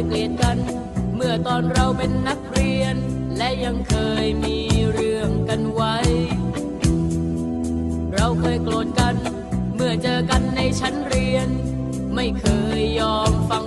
ยเกลียดกัน เมื่อตอนเราเป็นนักเรียน และยังเคยมีเรื่องกันไว้ เราเคยโกรธกัน เมื่อเจอกันในชั้นเรียน ไม่เคยยอมฟัง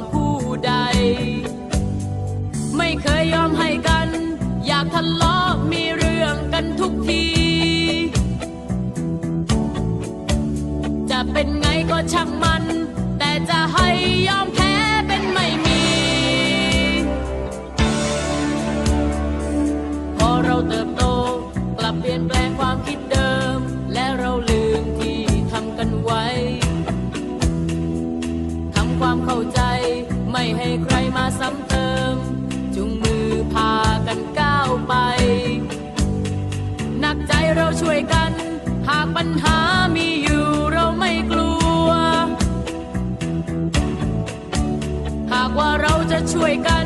wake up.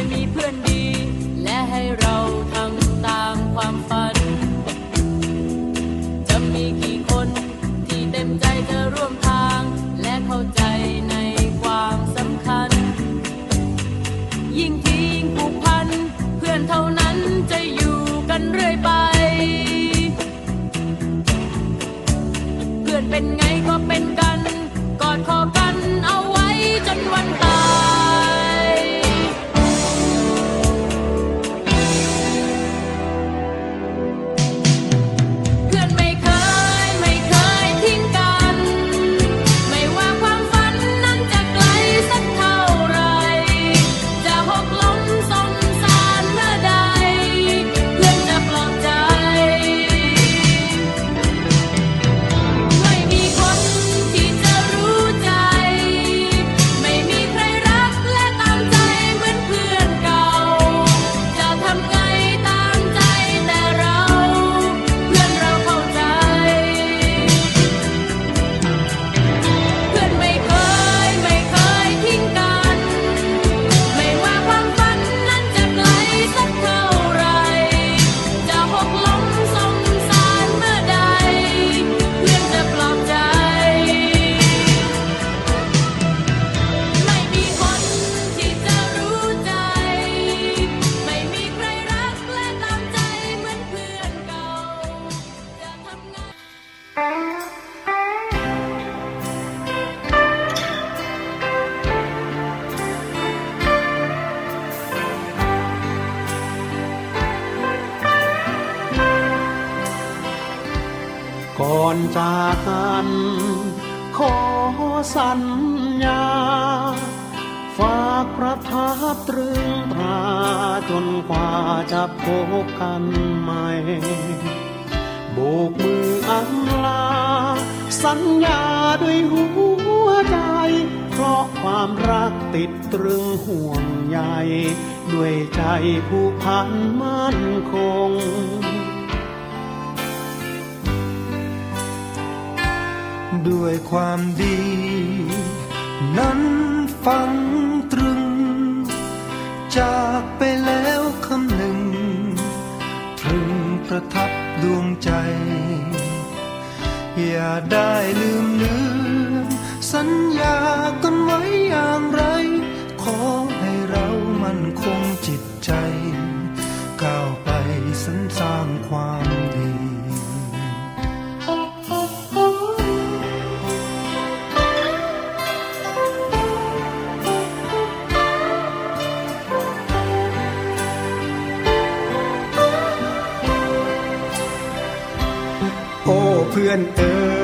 ยมีเพื่อนดี และให้เรา ก่อนจากกันขอสัญญา ฝากประทับตรึงตราจนกว่าจะพบกันใหม่ โบกมืออำลา สัญญาด้วยหัวใจ เพราะความรักติดตรึงห่วงใยด้วยใจผู้พันมั่นคงด้วยความดีาได้ลืมเลือนสัญญากันไว้อย่างไร ขอให้เรามันคงจิตใจ ก้าวไปสรรสร้างความดีโอ้เพื่อนเอ๋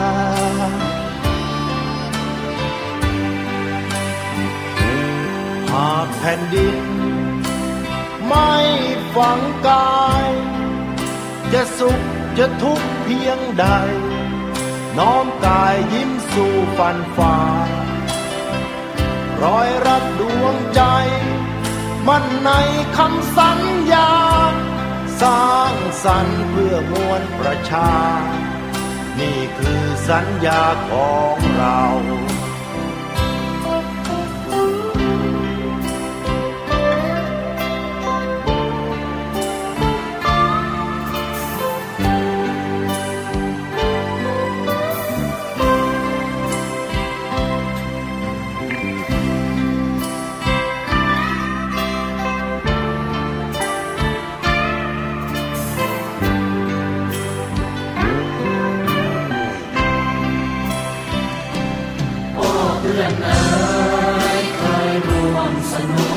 แผ่นดิน ไม่ฝังกาย จะสุขจะทุกข์เพียงใด น้อมกายยิ้มสู่ฟันฝ่ารอยรัดดวงใจ มันในคำสัญญา สร้างสรรค์เพื่อมวลประชา นี่คือสัญญาของเรา และนายเคยร่วมสนุก